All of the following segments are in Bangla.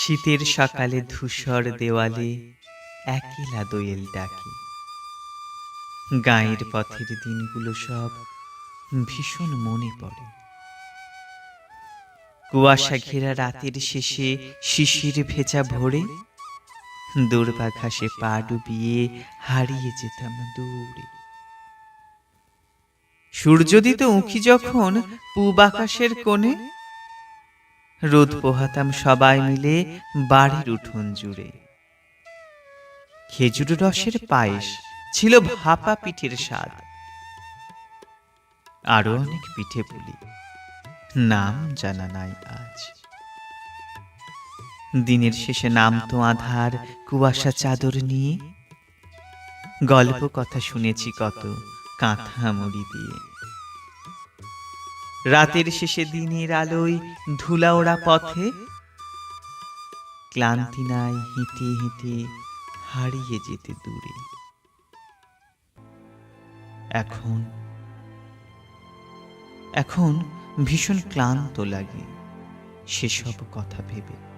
শীতের সকালে ধূসর দেওয়ালে একলা দোয়েল ডাকে। গায়ের পথের দিনগুলো সব ভীষণ মনে পড়ে। কুয়াশা ঘেরা রাতের শেষে শিশির ভেজা ভোরে দূর্বা ঘাসে পা ডুবিয়ে হারিয়ে যেতাম দূরে। সূর্যোদিত উঁকি যখন পূব আকাশের কোণে রোদ পোহাতাম সবাই মিলে বাড়ির উঠোন জুড়ে। খেজুর রসের পায়েস ছিল ভাপা পিঠের স্বাদ। আরও অনেক পিঠে পুলি। নাম জানা নাই আজ। দিনের শেষে নামতো আধার, কুয়াশা চাদর নিয়ে। গল্প কথা শুনেছি কত কাঁথা মুড়ি দিয়ে। রাতের শেষে দিনের আলোয় ধুলা ওড়া পথে ক্লান্তি নাই হেঁটে হেঁটে হারিয়ে যেতে দূরে। এখন এখন ভীষণ ক্লান্ত লাগে সেসব কথা ভেবে।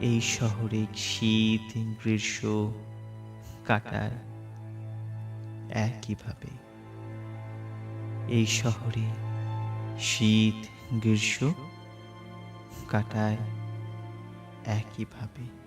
এই শহরে শীত, গ্রীষ্ম কাটায় একইভাবে। এই শহরে শীত গ্রীষ্ম কাটায় একইভাবে।